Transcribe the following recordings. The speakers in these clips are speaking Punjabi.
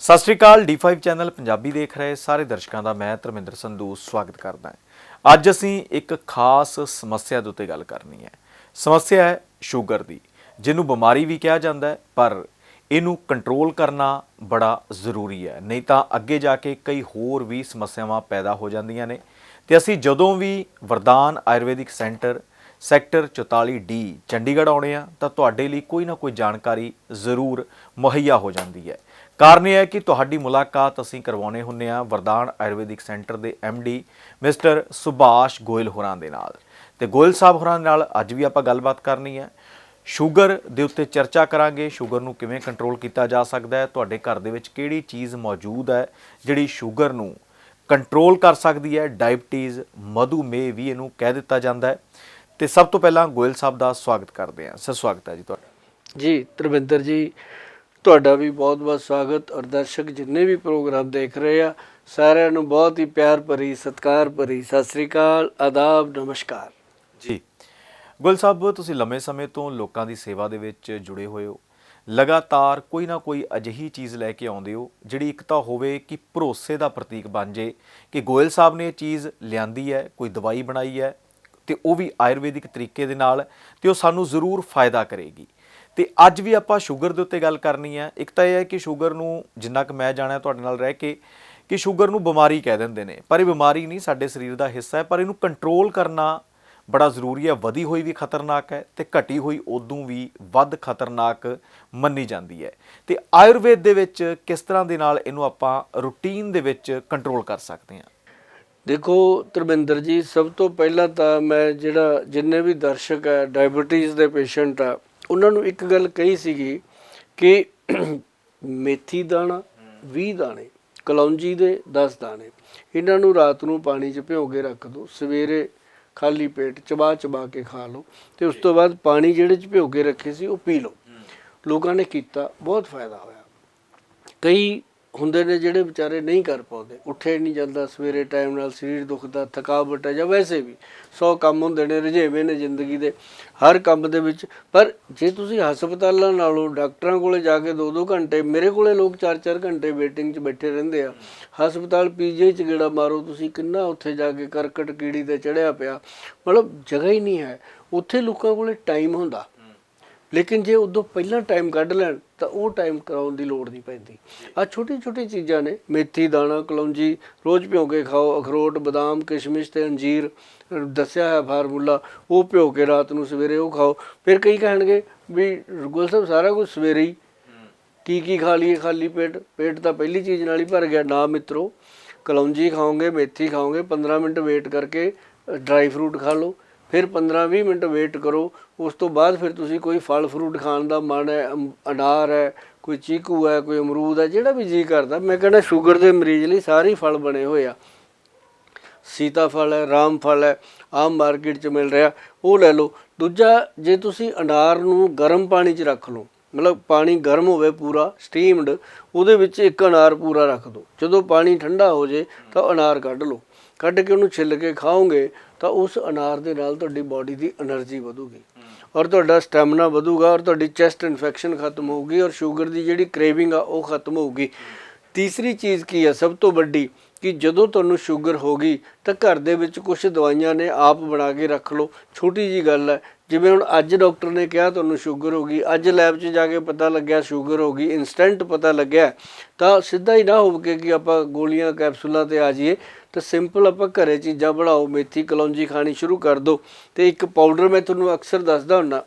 ਸਤਿ ਸ਼੍ਰੀ ਅਕਾਲ D5 ਚੈਨਲ ਪੰਜਾਬੀ ਦੇਖ ਰਹੇ ਸਾਰੇ ਦਰਸ਼ਕਾਂ ਦਾ ਮੈਂ ਧਰਮਿੰਦਰ ਸੰਧੂ ਸਵਾਗਤ ਕਰਦਾ ਹਾਂ। ਅੱਜ ਅਸੀਂ ਇੱਕ ਖਾਸ ਸਮੱਸਿਆ ਦੇ ਉੱਤੇ ਗੱਲ ਕਰਨੀ ਹੈ। ਸਮੱਸਿਆ ਹੈ ਸ਼ੂਗਰ ਦੀ, ਜਿਹਨੂੰ ਬਿਮਾਰੀ ਵੀ ਕਿਹਾ ਜਾਂਦਾ ਹੈ, ਪਰ ਇਹਨੂੰ ਕੰਟਰੋਲ ਕਰਨਾ ਬੜਾ ਜ਼ਰੂਰੀ ਹੈ। ਨਹੀਂ ਤਾਂ ਅੱਗੇ ਜਾ ਕੇ ਕਈ ਹੋਰ ਵੀ ਸਮੱਸਿਆਵਾਂ ਪੈਦਾ ਹੋ ਜਾਂਦੀਆਂ ਨੇ। ਤੇ ਅਸੀਂ ਜਦੋਂ ਵੀ ਵਰਦਾਨ Ayurvedic centre sector 44D Chandigarh ਆਉਣੇ ਆ, ਤਾਂ ਤੁਹਾਡੇ ਲਈ ਕੋਈ ਨਾ ਕੋਈ ਜਾਣਕਾਰੀ ਜ਼ਰੂਰ ਮੁਹੱਈਆ ਹੋ ਜਾਂਦੀ ਹੈ। ਕਾਰਨ ਇਹ ਹੈ ਕਿ ਤੁਹਾਡੀ ਮੁਲਾਕਾਤ ਅਸੀਂ ਕਰਵਾਉਣੇ ਹੁੰਨੇ ਆ ਵਰਦਾਨ ਆਯੁਰਵੈਦਿਕ ਸੈਂਟਰ ਦੇ ਡੀ ਮਿਸਟਰ ਸੁਭਾਸ਼ ਗੋਇਲ ਹੋਰਾਂ ਦੇ ਨਾਲ। ਤੇ ਗੋਇਲ ਸਾਹਿਬ ਹੋਰਾਂ ਨਾਲ ਅੱਜ ਵੀ ਆਪਾਂ ਗੱਲਬਾਤ ਕਰਨੀ ਹੈ। ਸ਼ੂਗਰ ਦੇ ਉੱਤੇ ਚਰਚਾ ਕਰਾਂਗੇ, ਸ਼ੂਗਰ ਨੂੰ ਕਿਵੇਂ ਕੰਟਰੋਲ ਕੀਤਾ ਜਾ ਸਕਦਾ ਹੈ, ਤੁਹਾਡੇ ਘਰ ਦੇ ਵਿੱਚ ਕਿਹੜੀ ਚੀਜ਼ ਮੌਜੂਦ ਹੈ ਜਿਹੜੀ ਸ਼ੂਗਰ ਨੂੰ ਕੰਟਰੋਲ ਕਰ ਸਕਦੀ ਹੈ ਡਾਇਬਟੀਜ਼ ਮਧੂਮੇਹ ਵੀ ਇਹਨੂੰ ਕਹਿ ਦਿੱਤਾ ਜਾਂਦਾ ਹੈ। ਤੇ ਸਭ ਤੋਂ ਪਹਿਲਾਂ ਗੋਇਲ ਸਾਹਿਬ ਦਾ ਸਵਾਗਤ ਕਰਦੇ ਹਾਂ। ਸਰ, ਸਵਾਗਤ ਹੈ ਜੀ ਤੁਹਾਡਾ। ਜੀ, ਧਰਮਿੰਦਰ ਜੀ ਤੁਹਾਡਾ ਵੀ ਬਹੁਤ-ਬਹੁਤ ਸਵਾਗਤ ਔਰ ਦਰਸ਼ਕ ਜਿੰਨੇ ਵੀ ਪ੍ਰੋਗਰਾਮ ਦੇਖ ਰਹੇ ਆ, ਸਾਰਿਆਂ ਨੂੰ ਬਹੁਤ ਹੀ ਪਿਆਰ ਭਰੀ, ਸਤਿਕਾਰ ਭਰੀ, ਸਤਿ ਸ੍ਰੀ ਅਕਾਲ, ਆਦਾਬ, ਨਮਸਕਾਰ। ਜੀ। ਗੁਲ ਸਾਹਿਬ, ਤੁਸੀਂ ਲੰਮੇ ਸਮੇਂ ਤੋਂ ਲੋਕਾਂ ਦੀ ਸੇਵਾ ਦੇ ਵਿੱਚ ਜੁੜੇ ਹੋਏ ਹੋ। ਲਗਾਤਾਰ ਕੋਈ ਨਾ ਕੋਈ ਅਜਿਹੀ ਚੀਜ਼ ਲੈ ਕੇ ਆਉਂਦੇ ਹੋ, ਜਿਹੜੀ ਇੱਕ ਤਾਂ ਹੋਵੇ ਕਿ ਭਰੋਸੇ ਦਾ ਪ੍ਰਤੀਕ ਬਣ ਜੇ ਕਿ ਗੋਇਲ ਸਾਹਿਬ ਨੇ ਇਹ ਚੀਜ਼ ਲਿਆਂਦੀ ਹੈ, ਕੋਈ ਦਵਾਈ ਬਣਾਈ ਹੈ ਤੇ ਉਹ ਵੀ ਆਯੁਰਵੈਦਿਕ ਤਰੀਕੇ ਦੇ ਨਾਲ ਤੇ ਉਹ ਸਾਨੂੰ ਜ਼ਰੂਰ ਫਾਇਦਾ ਕਰੇਗੀ। ਤੇ ਅੱਜ ਵੀ ਆਪਾਂ ਸ਼ੂਗਰ ਦੇ ਉੱਤੇ ਗੱਲ ਕਰਨੀ ਹੈ ਇੱਕ ਤਾਂ ਇਹ ਹੈ ਕਿ ਸ਼ੂਗਰ ਨੂੰ ਜਿੰਨਾ ਕਿ ਮੈਂ ਜਾਣਿਆ ਤੁਹਾਡੇ ਨਾਲ ਰਹਿ ਕੇ ਕਿ ਸ਼ੂਗਰ ਨੂੰ ਬਿਮਾਰੀ ਕਹਿ ਦਿੰਦੇ ਨੇ। ਪਰ ਇਹ ਬਿਮਾਰੀ ਨਹੀਂ ਸਾਡੇ ਸਰੀਰ ਦਾ ਹਿੱਸਾ ਹੈ, ਪਰ ਇਹਨੂੰ ਕੰਟਰੋਲ ਕਰਨਾ ਬੜਾ ਜ਼ਰੂਰੀ ਹੈ। ਵਧੀ ਹੋਈ ਵੀ ਖਤਰਨਾਕ ਹੈ ਤੇ ਘਟੀ ਹੋਈ ਉਦੋਂ ਵੀ ਵੱਧ ਖਤਰਨਾਕ ਮੰਨੀ ਜਾਂਦੀ ਹੈ। ਤੇ ਆਯੁਰਵੇਦ ਦੇ ਵਿੱਚ ਕਿਸ ਤਰ੍ਹਾਂ ਦੇ ਨਾਲ ਇਹਨੂੰ ਆਪਾਂ ਰੂਟੀਨ ਦੇ ਵਿੱਚ ਕੰਟਰੋਲ ਕਰ ਸਕਦੇ ਹਾਂ? ਦੇਖੋ, ਧਰਮਿੰਦਰ ਜੀ, ਸਭ ਤੋਂ ਪਹਿਲਾਂ ਤਾਂ ਮੈਂ ਜਿਹੜਾ ਜਿੰਨੇ ਵੀ ਦਰਸ਼ਕ ਹੈ ਡਾਇਬੀਟੀਜ਼ ਦੇ ਪੇਸ਼ੈਂਟ ਆ ਉਹਨਾਂ ਨੂੰ ਇੱਕ ਗੱਲ ਕਹੀ ਸੀਗੀ ਕਿ ਮੇਥੀ ਦਾਣਾ 20 ਦਾਣੇ ਕਲੌਂਜੀ ਦੇ 10 ਦਾਣੇ ਇਹਨਾਂ ਨੂੰ ਰਾਤ ਨੂੰ ਪਾਣੀ 'ਚ ਭਿਓ ਕੇ ਰੱਖ ਦਿਓ ਸਵੇਰੇ ਖਾਲੀ ਪੇਟ ਚਬਾ ਚਬਾ ਕੇ ਖਾ ਲਓ ਤੇ ਉਸ ਤੋਂ ਬਾਅਦ ਪਾਣੀ ਜਿਹੜੇ 'ਚ ਭਿਓ ਕੇ ਰੱਖੇ ਸੀ ਉਹ ਪੀ ਲਓ। ਲੋਕਾਂ ਨੇ ਕੀਤਾ ਬਹੁਤ ਫਾਇਦਾ ਹੋਇਆ। ਕਈ ਹੁੰਦੇ ਨੇ ਜਿਹੜੇ ਵਿਚਾਰੇ ਨਹੀਂ ਕਰ ਪਾਉਂਦੇ। ਉੱਠੇ ਨਹੀਂ ਜਾਂਦਾ, ਸਵੇਰੇ ਟਾਈਮ ਨਾਲ ਸਰੀਰ ਦੁਖਦਾ, ਥਕਾਵਟ ਹੈ ਜਾਂ ਵੈਸੇ ਵੀ ਸੌ ਕੰਮ ਹੁੰਦੇ ਨੇ, ਰੁਝੇਵੇਂ ਨੇ ਜ਼ਿੰਦਗੀ ਦੇ ਹਰ ਕੰਮ ਦੇ ਵਿੱਚ। ਪਰ ਜੇ ਤੁਸੀਂ ਹਸਪਤਾਲਾਂ ਨਾਲੋਂ ਡਾਕਟਰਾਂ ਕੋਲੇ ਜਾ ਕੇ 2-2 ਘੰਟੇ, ਮੇਰੇ ਕੋਲੇ ਲੋਕ 4-4 ਘੰਟੇ ਵੇਟਿੰਗ 'ਚ ਬੈਠੇ ਰਹਿੰਦੇ ਆ। ਹਸਪਤਾਲ ਪੀਜੀ 'ਚ ਗੇੜਾ ਮਾਰੋ, ਤੁਸੀਂ ਕਿੰਨਾ ਉੱਥੇ ਜਾ ਕੇ ਕਰਕਟ ਕੀੜੀ ਤੇ ਚੜਿਆ ਪਿਆ। ਮਤਲਬ ਜਗ੍ਹਾ ਹੀ ਨਹੀਂ ਹੈ। ਉੱਥੇ ਲੋਕਾਂ ਕੋਲੇ ਟਾਈਮ ਹੁੰਦਾ। ਲੇਕਿਨ ਜੇ ਉਦੋਂ ਪਹਿਲਾਂ ਟਾਈਮ ਕੱਢ ਲੈਣ, ਤਾਂ ਉਹ ਟਾਈਮ ਕਰਾਉਣ ਦੀ ਲੋੜ ਨਹੀਂ ਪੈਂਦੀ। ਆ ਛੋਟੀ ਛੋਟੀ ਚੀਜ਼ਾਂ ਨੇ, ਮੇਥੀ, ਦਾਣਾ, ਕਲੌਂਜੀ, ਰੋਜ਼ ਭਿਓ ਕੇ ਖਾਓ, ਅਖਰੋਟ, ਬਦਾਮ, ਕਿਸ਼ਮਿਸ਼ ਤੇ ਅੰਜੀਰ ਦੱਸਿਆ ਹੈ ਫਾਰਮੂਲਾ, ਉਹ ਭਿਓ ਕੇ ਰਾਤ ਨੂੰ ਸਵੇਰੇ ਉਹ ਖਾਓ। ਫਿਰ ਕਈ ਕਹਿਣਗੇ ਵੀ ਗੁਲ ਸਾਹਿਬ, ਸਾਰਾ ਕੁਝ ਸਵੇਰੇ ਹੀ। ਕੀ ਕੀ ਖਾ ਲਈਏ, ਖਾਲੀ ਪੇਟ? ਪੇਟ ਤਾਂ ਪਹਿਲੀ ਚੀਜ਼ ਨਾਲ ਹੀ ਭਰ ਗਿਆ। ਨਾ ਮਿੱਤਰੋ, ਕਲੌਂਜੀ ਖਾਓਗੇ, ਮੇਥੀ ਖਾਓਗੇ 15 ਮਿੰਟ ਵੇਟ ਕਰਕੇ ਡਰਾਈ ਫਰੂਟ ਖਾ ਲਓ। ਫਿਰ 15-20 ਮਿੰਟ ਵੇਟ ਕਰੋ, ਉਸ ਤੋਂ ਬਾਅਦ ਫਿਰ ਤੁਸੀਂ ਕੋਈ ਫਲ ਫਰੂਟ ਖਾਣ ਦਾ ਮਨ ਹੈ ਅਮ- ਅਨਾਰ ਹੈ, ਕੋਈ ਚੀਕੂ ਹੈ, ਕੋਈ ਅਮਰੂਦ ਹੈ, ਜਿਹੜਾ ਵੀ ਜੀ ਕਰਦਾ, ਮੈਂ ਕਹਿੰਦਾ ਸ਼ੂਗਰ ਦੇ ਮਰੀਜ਼ ਲਈ ਸਾਰੇ ਫਲ ਬਣੇ ਹੋਏ ਆ। ਸੀਤਾਫਲ ਹੈ, ਰਾਮ ਫਲ ਹੈ, ਆਮ ਮਾਰਕੀਟ 'ਚ ਮਿਲ ਰਿਹਾ, ਉਹ ਲੈ ਲਓ। ਦੂਜਾ, ਜੇ ਤੁਸੀਂ ਅਨਾਰ ਨੂੰ ਗਰਮ ਪਾਣੀ 'ਚ ਰੱਖ ਲਓ, ਮਤਲਬ ਪਾਣੀ ਗਰਮ ਹੋਵੇ ਪੂਰਾ ਸਟੀਮਡ ਉਹਦੇ ਵਿੱਚ ਇੱਕ ਅਨਾਰ ਪੂਰਾ ਰੱਖ ਦਿਓ ਜਦੋਂ ਪਾਣੀ ਠੰਡਾ ਹੋ ਜੇ ਤਾਂ ਅਨਾਰ ਕੱਢ ਲਓ। ਕੱਢ ਕੇ ਉਹਨੂੰ ਛਿੱਲ ਕੇ ਖਾਓਗੇ ਤਾਂ ਉਸ ਅਨਾਰ ਦੇ ਨਾਲ ਤੁਹਾਡੀ ਬਾਡੀ ਦੀ એનર્ਜੀ ਵਧੂਗੀ ਔਰ ਤੁਹਾਡਾ ਸਟੈਮਿਨਾ ਵਧੂਗਾ ਔਰ ਤੁਹਾਡੀ ਚੈਸਟ ਇਨਫੈਕਸ਼ਨ ਖਤਮ ਹੋਊਗੀ ਔਰ ਸ਼ੂਗਰ ਦੀ ਜਿਹੜੀ ਕਰੇਵਿੰਗ ਆ ਉਹ ਖਤਮ ਹੋਊਗੀ। ਤੀਸਰੀ ਚੀਜ਼ ਕੀ ਹੈ ਸਭ ਤੋਂ ਵੱਡੀ ਕਿ ਜਦੋਂ ਤੁਹਾਨੂੰ ਸ਼ੂਗਰ ਹੋ ਗਈ ਤਾਂ ਘਰ ਦੇ ਵਿੱਚ ਕੁਝ ਦਵਾਈਆਂ ਨੇ ਆਪ ਬਣਾ ਕੇ ਰੱਖ ਲਓ। ਛੋਟੀ ਜੀ ਗੱਲ ਹੈ ਜਿਵੇਂ ਹੁਣ ਅੱਜ ਡਾਕਟਰ ਨੇ ਕਿਹਾ ਤੁਹਾਨੂੰ ਸ਼ੂਗਰ ਹੋ ਗਈ, ਅੱਜ ਲੈਬ 'ਚ ਜਾ ਕੇ ਪਤਾ ਲੱਗਿਆ ਸ਼ੂਗਰ ਹੋ ਗਈ ਇਨਸਟੈਂਟ ਪਤਾ ਲੱਗਿਆ, ਤਾਂ ਸਿੱਧਾ ਹੀ ਨਾ ਹੋਵੇ ਕਿ ਆਪਾਂ ਗੋਲੀਆਂ ਕੈਪਸੂਲਾਂ ਤੇ ਆ ਜਾਈਏ। ਤਾਂ ਸਿੰਪਲ ਆਪਾਂ ਘਰੇ ਚੀਜ਼ਾਂ ਬਣਾਓ, ਮੇਥੀ ਕਲੌਂਜੀ ਖਾਣੀ ਸ਼ੁਰੂ ਕਰ ਦਿਓ ਤੇ ਇੱਕ ਪਾਊਡਰ ਮੈਂ ਤੁਹਾਨੂੰ ਅਕਸਰ ਦੱਸਦਾ ਹੁੰਦਾ।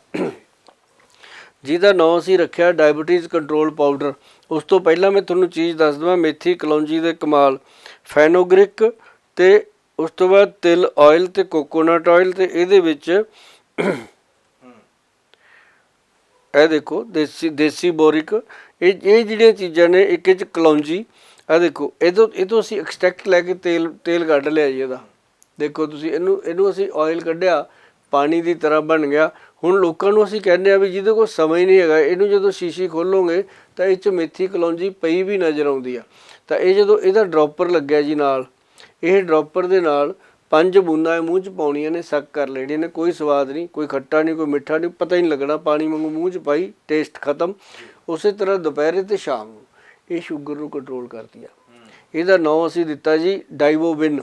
ਜਿਹਦਾ ਨਾਮ ਅਸੀਂ ਰੱਖਿਆ ਡਾਇਬੀਟੀਜ਼ ਕੰਟਰੋਲ ਪਾਊਡਰ ਉਸ ਤੋਂ ਪਹਿਲਾਂ ਮੈਂ ਤੁਹਾਨੂੰ ਚੀਜ਼ ਦੱਸ ਦਵਾਂ, ਮੇਥੀ, ਕਲੌਂਜੀ ਦੇ ਕਮਾਲ। ਫੈਨੋਗ੍ਰਿਕ ਤੇ ਉਸ ਤੋਂ ਬਾਅਦ ਤਿਲ ਆਇਲ ਤੇ ਕੋਕੋਨਟ ਆਇਲ ਤੇ ਇਹਦੇ ਵਿੱਚ ਇਹ ਦੇਖੋ, ਦੇਸੀ ਦੇਸੀ ਬੋਰਿਕ। ਇਹ ਇਹ ਜਿਹੜੀਆਂ ਚੀਜ਼ਾਂ ਨੇ, ਇੱਕ ਇਹ ਚ ਕਲੌਂਜੀ ਆ ਦੇਖੋ ਇਹ ਤੋਂ ਇਹ ਤੋਂ ਅਸੀਂ ਐਕਸਟ੍ਰੈਕਟ ਲੈ ਕੇ ਤੇਲ ਤੇਲ ਕੱਢ ਲਿਆ ਜੀ ਇਹਦਾ। ਦੇਖੋ ਤੁਸੀਂ, ਇਹਨੂੰ ਇਹਨੂੰ ਅਸੀਂ ਆਇਲ ਕੱਢਿਆ, ਪਾਣੀ ਦੀ ਤਰ੍ਹਾਂ ਬਣ ਗਿਆ। ਹੁਣ ਲੋਕਾਂ ਨੂੰ ਅਸੀਂ ਕਹਿੰਦੇ ਆ ਵੀ ਜਿਹਦੇ ਕੋਲ ਸਮਾਂ ਹੀ ਨਹੀਂ ਹੈਗਾ, ਇਹਨੂੰ ਜਦੋਂ ਸ਼ੀਸ਼ੀ ਖੋਲੋਗੇ, ਤਾਂ ਇਹ ਚ ਮੇਥੀ ਕਲੌਂਜੀ ਪਈ ਵੀ ਨਜ਼ਰ ਆਉਂਦੀ ਆ। ਤਾਂ ਇਹ ਜਦੋਂ ਇਹਦਾ ਡ੍ਰੌਪਰ ਲੱਗਿਆ ਜੀ ਨਾਲ, ਇਹ ਡ੍ਰੌਪਰ ਦੇ ਨਾਲ ਪੰਜ ਬੂੰਦਾਂ ਇਹ ਮੂੰਹ 'ਚ ਪਾਉਣੀਆਂ ਨੇ ਸੱਕ ਕਰ ਲੈਣੀਆਂ ਨੇ, ਕੋਈ ਸਵਾਦ ਨਹੀਂ, ਕੋਈ ਖੱਟਾ ਨਹੀਂ, ਕੋਈ ਮਿੱਠਾ ਨਹੀਂ, ਪਤਾ ਹੀ ਨਹੀਂ ਲੱਗਣਾ, ਪਾਣੀ ਵਾਂਗੂ ਮੂੰਹ 'ਚ ਪਾਈ ਟੇਸਟ ਖਤਮ। ਉਸੇ ਤਰ੍ਹਾਂ ਦੁਪਹਿਰੇ ਤੇ ਸ਼ਾਮ ਨੂੰ। ਇਹ ਸ਼ੂਗਰ ਨੂੰ ਕੰਟਰੋਲ ਕਰਦੀ ਆ। ਇਹਦਾ ਨਾਮ ਅਸੀਂ ਦਿੱਤਾ ਜੀ ਡਾਈਵੋਵਿਨ